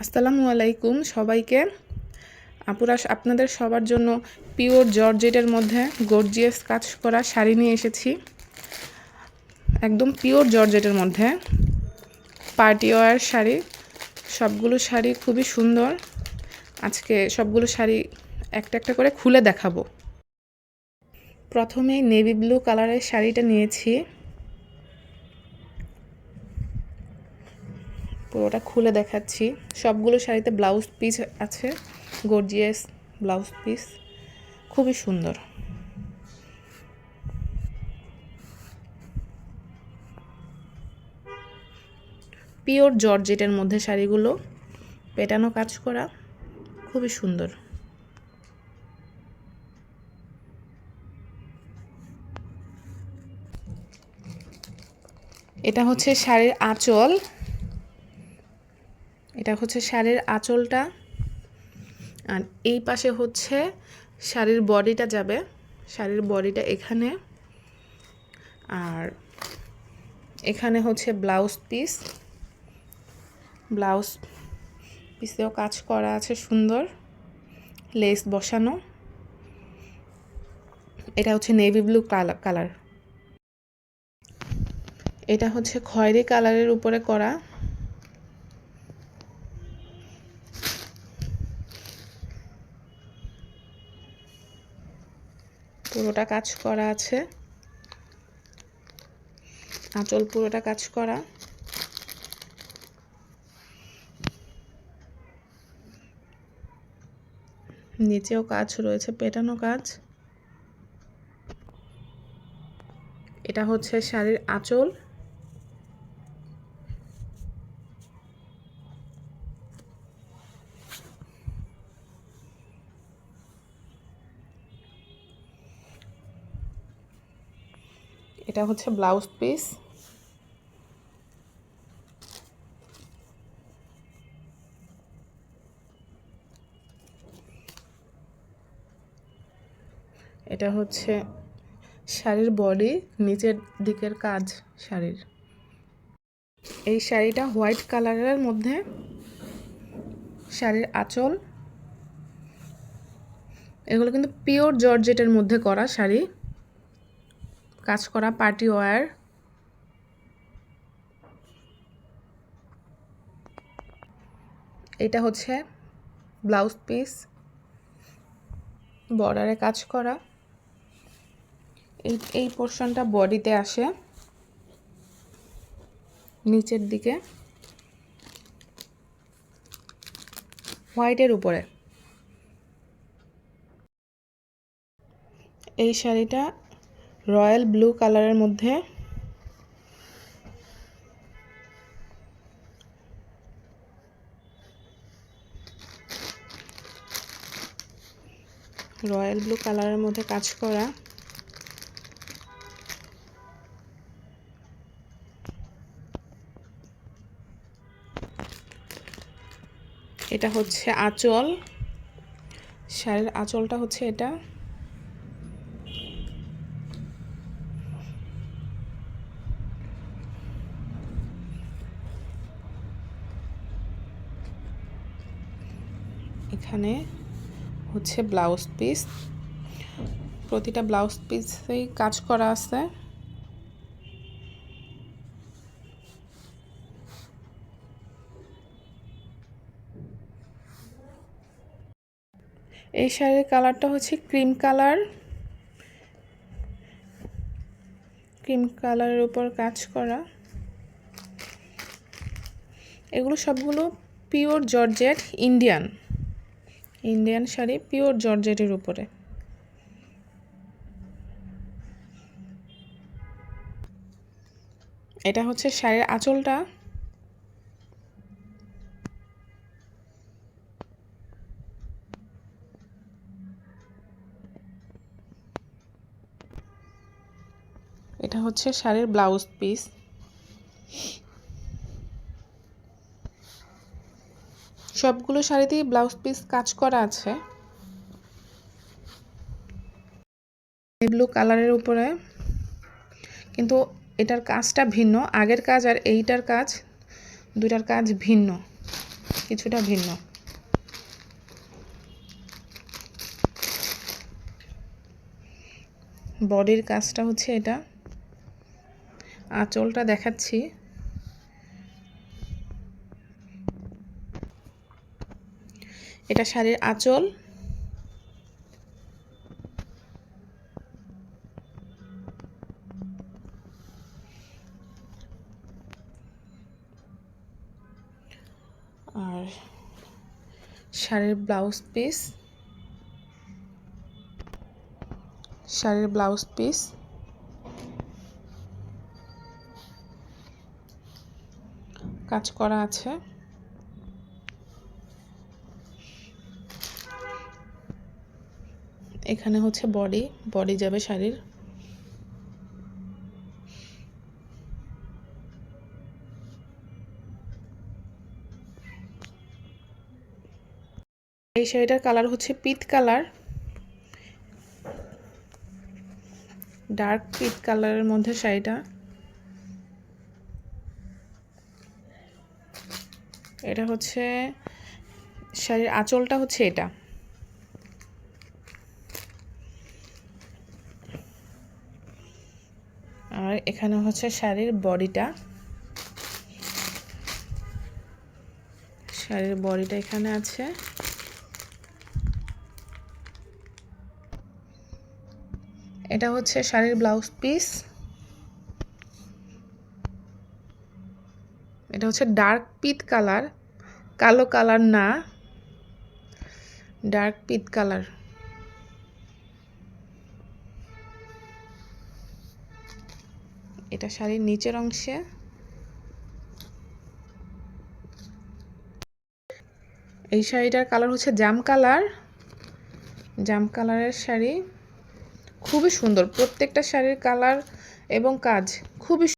আসসালামু আলাইকুম সবাইকে। আপুরা, আপনাদের সবার জন্য পিওর জর্জেটের মধ্যে গর্জিয়াস কাজ করা শাড়ি নিয়ে এসেছি। একদম পিওর জর্জেটের মধ্যে। পার্টি ওয়ার শাড়ি, সবগুলো শাড়ি খুবই সুন্দর। আজকে সবগুলো শাড়ি একটা একটা করে খুলে দেখাবো। প্রথমেই নেভি ব্লু কালারের শাড়িটা নিয়েছি। পুরোটা খুলে দেখাচ্ছি। সবগুলো শাড়িতে ব্লাউজ পিস আছে গর্জিয়াস ব্লাউজ পিস খুবই সুন্দর। পিওর জর্জেটের মধ্যে শাড়িগুলো, পেটানো কাজ করা, খুবই সুন্দর। এটা হচ্ছে শাড়ির আঁচল। এটা হচ্ছে শাড়ির আঁচলটা। আর এই পাশে হচ্ছে শাড়ির বডিটা যাবে। শাড়ির বডিটা এখানে। আর এখানে হচ্ছে ব্লাউজ পিস। ব্লাউজ পিসেও কাজ করা আছে সুন্দর। লেস বসানো। এটা হচ্ছে নেভি ব্লু কালার। এটা হচ্ছে খয়েরি কালারের উপরে করা। পুরোটা কাজ করা আছে। আঁচল পুরোটা কাজ করা। নিচেও কাজ রয়েছে, পেটানো কাজ। এটা হচ্ছে শাড়ির আঁচল। এটা হচ্ছে ব্লাউজ পিস। এটা হচ্ছে শাড়ির বডি, নিচের দিকের কাজ শাড়ির। এই শাড়িটা হোয়াইট কালারের মধ্যে শাড়ির আঁচল। এগুলো কিন্তু পিওর জর্জেটের মধ্যে করা শাড়ি। কাজ করা পার্টি ওয়ার এটা হচ্ছে ব্লাউজ পিস। বর্ডারে কাজ করা। এই এই পোর্শনটা বডিতে আসে। নিচের দিকে। হোয়াইটের উপরে। এই শাড়িটা রয়্যাল ব্লু কালারের মধ্যে রয়্যাল ব্লু কালারের মধ্যে কাজ করা এটা হচ্ছে আঁচল, শাড়ির আঁচলটা হচ্ছে এটা। এখানে হচ্ছে ব্লাউজ পিস। প্রতিটা ব্লাউজ পিসেই কাজ করা আছে। এই শাড়ির কালারটা হচ্ছে ক্রিম কালার। ক্রিম কালারের উপর কাজ করা। এগুলো সবগুলো pure georgette, Indian. Indian sari pure জর্জেটের উপরে। এটা হচ্ছে শাড়ির আঁচলটা। এটা হচ্ছে শাড়ির ব্লাউজ পিস। সবগুলো শাড়িতেই ব্লাউজ পিস কাজ করা আছে। ব্লু কালারের উপরে। কিন্তু এটার কাজটা ভিন্ন। আগের কাজ আর এইটার কাজ, দুইটার কাজ ভিন্ন। কিছুটা ভিন্ন। বডির কাজটা হচ্ছে এটা। আঁচলটা দেখাচ্ছি। এটা শাড়ির আঁচল। আর শাড়ির ব্লাউজ পিস। শাড়ির ব্লাউজ পিস। কাজ করা আছে। এখানে হচ্ছে বডি বডি যাবে শাড়ির। এই শাড়িটার কালার হচ্ছে পিত কালার ডার্ক পিট কালারের মধ্যে শাড়িটা। এটা হচ্ছে শাড়ির আঁচলটা হচ্ছে এটা আর এখানে হচ্ছে শাড়ির বডিটা। শাড়ির বডিটা এখানে আছে। এটা হচ্ছে শাড়ির ব্লাউজ পিস। এটা হচ্ছে ডার্ক পিত কালার, কালো কালার না, ডার্ক পিত কালার। এটা শাড়ির নিচের অংশে। এই শাড়িটার কালার হচ্ছে জাম কালার। জাম কালারের শাড়ি। খুবই সুন্দর। প্রত্যেকটা শাড়ির কালার এবং কাজ খুবই